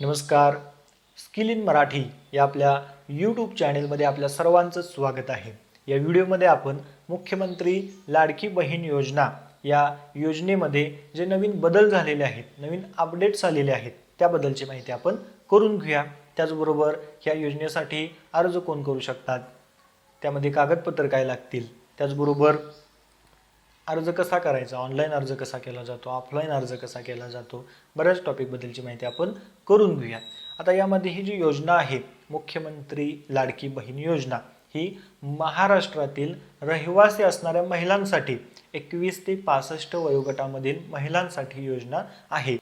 नमस्कार. Skill in Marathi या आपल्या यूट्यूब चॅनेलमध्ये आपल्या सर्वांचं स्वागत आहे. या व्हिडिओमध्ये आपण मुख्यमंत्री लाडकी बहीण योजना या योजनेमध्ये जे नवीन बदल झालेले आहेत नवीन अपडेट्स आलेले आहेत त्याबद्दलची माहिती आपण करून घेऊया. त्याचबरोबर ह्या योजनेसाठी अर्ज कोण करू शकतात? त्यामध्ये कागदपत्र काय लागतील? त्याचबरोबर अर्ज कसा करायचा? ऑनलाईन अर्ज कसा केला जातो? ऑफलाईन अर्ज कसा केला जातो? बऱ्याच टॉपिकबद्दलची माहिती आपण करून घेऊया. आता यामध्ये ही जी योजना आहे मुख्यमंत्री लाडकी बहीण योजना ही महाराष्ट्रातील रहिवासी असणाऱ्या महिलांसाठी एकवीस ते पासष्ट वयोगटामधील महिलांसाठी योजना आहे.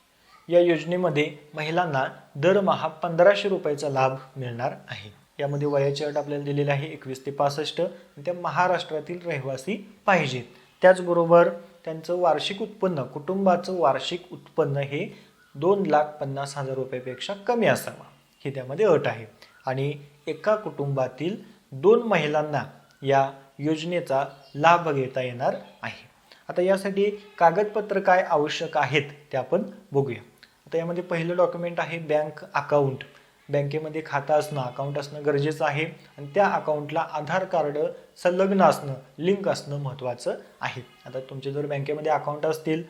या योजनेमध्ये महिलांना दरमहा पंधराशे रुपयाचा लाभ मिळणार आहे. यामध्ये वयाची अट आपल्याला दिलेली आहे एकवीस ते पासष्ट त्या महाराष्ट्रातील रहिवासी पाहिजेत त्याचबरोबर त्यांचं वार्षिक उत्पन्न कुटुंबाचं वार्षिक उत्पन्न हे दोन लाख पन्नास हजार रुपयापेक्षा कमी असावं. ही त्यामध्ये अट आहे. आणि एका कुटुंबातील दोन महिलांना या योजनेचा लाभ घेता येणार आहे. आता यासाठी कागदपत्र काय आवश्यक आहेत ते आपण बघूया. आता यामध्ये पहिलं डॉक्युमेंट आहे बँक अकाउंट बँकेमध्ये खातं असणं अकाउंट असणं गरजेचं आहे. आणि त्या अकाउंटला आधार कार्ड संलग्न असणं लिंक असणं महत्त्वाचं आहे. आता तुमचे जर बँकेमध्ये अकाउंट असतील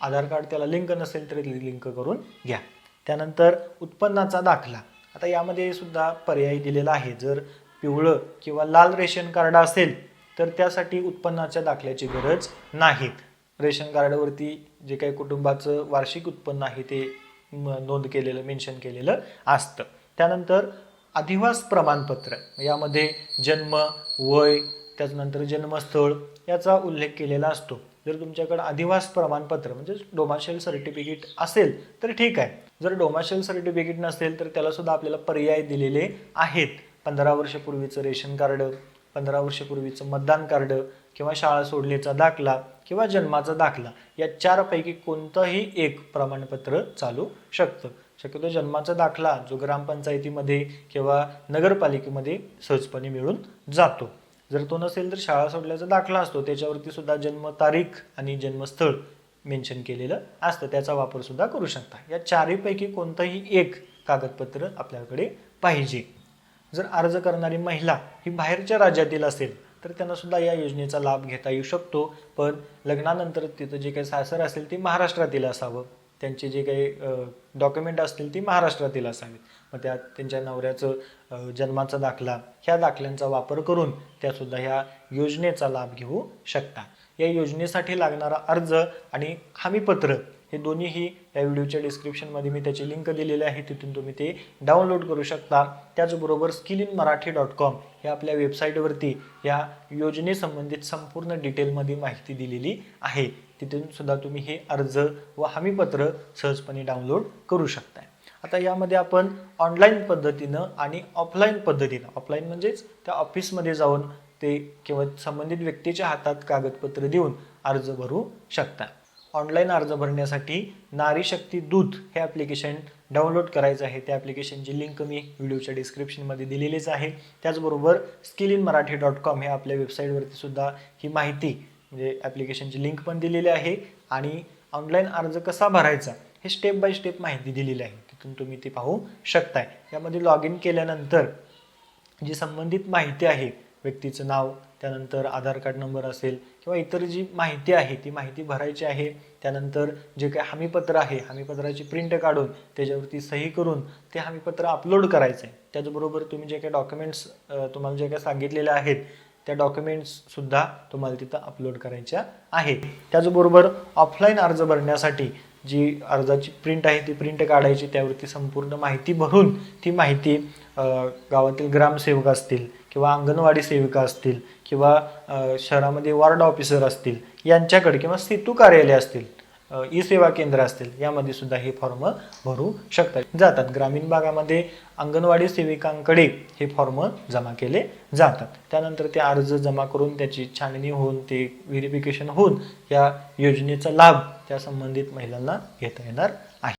आधार कार्ड त्याला लिंक नसेल तरी लिंक करून घ्या. त्यानंतर उत्पन्नाचा दाखला. आता यामध्ये सुद्धा पर्याय दिलेला आहे. जर पिवळं किंवा लाल रेशन कार्ड असेल तर त्यासाठी उत्पन्नाच्या दाखल्याची गरज नाही. रेशन कार्डवरती जे काही कुटुंबाचं वार्षिक उत्पन्न आहे ते नोंद केलेलं मेन्शन केलेलं असतं. त्यानंतर अधिवास प्रमाणपत्र. यामध्ये जन्म वय त्याच्यानंतर जन्मस्थळ याचा उल्लेख केलेला असतो. जर तुमच्याकडे अधिवास प्रमाणपत्र म्हणजे डोमाशेल सर्टिफिकेट असेल तर ठीक आहे. जर डोमाशेल सर्टिफिकेट नसेल तर त्याला सुद्धा आपल्याला पर्याय दिलेले आहेत. पंधरा वर्षपूर्वीचं रेशन कार्ड पंधरा वर्षापूर्वीचं मतदान कार्ड किंवा शाळा सोडण्याचा दाखला किंवा जन्माचा दाखला या चारपैकी कोणतंही एक प्रमाणपत्र चालू शकतं. शक्यतो जन्माचा दाखला जो ग्रामपंचायतीमध्ये किंवा नगरपालिकेमध्ये सहजपणे मिळून जातो. जर तो नसेल तर शाळा सोडल्याचा दाखला असतो. त्याच्यावरती सुद्धा जन्मतारीख आणि जन्मस्थळ मेन्शन केलेलं असतं. त्याचा वापर सुद्धा करू शकता. या चारीपैकी कोणतंही एक कागदपत्र आपल्याकडे पाहिजे. जर अर्ज करणारी महिला ही बाहेरच्या राज्यातील असेल तर त्यांना सुद्धा या योजनेचा लाभ घेता येऊ शकतो. पण लग्नानंतर तिथं जे काही सासर असेल ते महाराष्ट्रातील असावं. त्यांचे जे काही डॉक्युमेंट असतील ती महाराष्ट्रातील असावीत. मग त्यात त्यांच्या नवऱ्याचं जन्माचा दाखला ह्या दाखल्यांचा वापर करून त्यासुद्धा ह्या योजनेचा लाभ घेऊ शकता. या योजनेसाठी लागणारा अर्ज आणि हमीपत्र हे दोन्हीही या व्हिडिओच्या डिस्क्रिप्शनमध्ये मी त्याची लिंक दिलेली आहे तिथून तुम्ही ते डाउनलोड करू शकता. त्याचबरोबर skill in Marathi dot com या आपल्या वेबसाईटवरती या योजनेसंबंधित संपूर्ण डिटेलमध्ये माहिती दिलेली आहे. तिथून सुद्धा तुम्ही हे अर्ज व हमीपत्र सहजपणे डाउनलोड करू शकता आता यामध्ये आपण ऑनलाईन पद्धतीनं आणि ऑफलाईन पद्धतीनं ऑफलाईन म्हणजेच त्या ऑफिसमध्ये जाऊन ते किंवा संबंधित व्यक्तीच्या हातात कागदपत्र देऊन अर्ज भरू शकता. ऑनलाईन अर्ज भरण्यासाठी नारी शक्ती दूत हे ॲप्लिकेशन डाउनलोड करायचं आहे. त्या ॲप्लिकेशनची लिंक मी व्हिडिओच्या डिस्क्रिप्शनमध्ये दिलेलीच आहे. त्याचबरोबर skill in Marathi dot com हे आपल्या वेबसाईटवरती सुद्धा ही माहिती म्हणजे ॲप्लिकेशनची लिंक पण दिलेली आहे. आणि ऑनलाईन अर्ज कसा भरायचा हे स्टेप बाय स्टेप माहिती दिलेली आहे. तिथून तुम्ही ती पाहू शकताय. यामध्ये लॉग इन केल्यानंतर जी संबंधित माहिती आहे व्यक्तीचं नाव त्यानंतर आधार कार्ड नंबर असेल किंवा इतर जी माहिती आहे ती माहिती भरायची आहे त्यानंतर जे काही हमीपत्र आहे हमीपत्राची प्रिंट काढून त्याच्यावरती सही करून ते हमीपत्र अपलोड करायचं आहे. त्याचबरोबर तुम्ही जे काही डॉक्युमेंट्स तुम्हाला जे काही सांगितलेले आहेत त्या डॉक्युमेंट्ससुद्धा तुम्हाला तिथं अपलोड करायच्या आहेत. त्याचबरोबर ऑफलाईन अर्ज भरण्यासाठी जी अर्जाची प्रिंट आहे ती प्रिंट काढायची त्यावरती संपूर्ण माहिती भरून ती माहिती गावातील ग्रामसेवक असतील किंवा अंगणवाडी सेविका असतील किंवा शहरामध्ये वार्ड ऑफिसर असतील यांच्याकडे किंवा सेतू कार्यालय असतील ई सेवा केंद्र असतील यामध्ये सुद्धा हे फॉर्म भरू शकतात. जातात. ग्रामीण भागामध्ये अंगणवाडी सेविकांकडे हे फॉर्म जमा केले जातात. त्यानंतर ते अर्ज जमा करून त्याची छाननी होऊन ते व्हेरिफिकेशन होऊन या योजनेचा लाभ त्या संबंधित महिलांना घेता येणार आहे.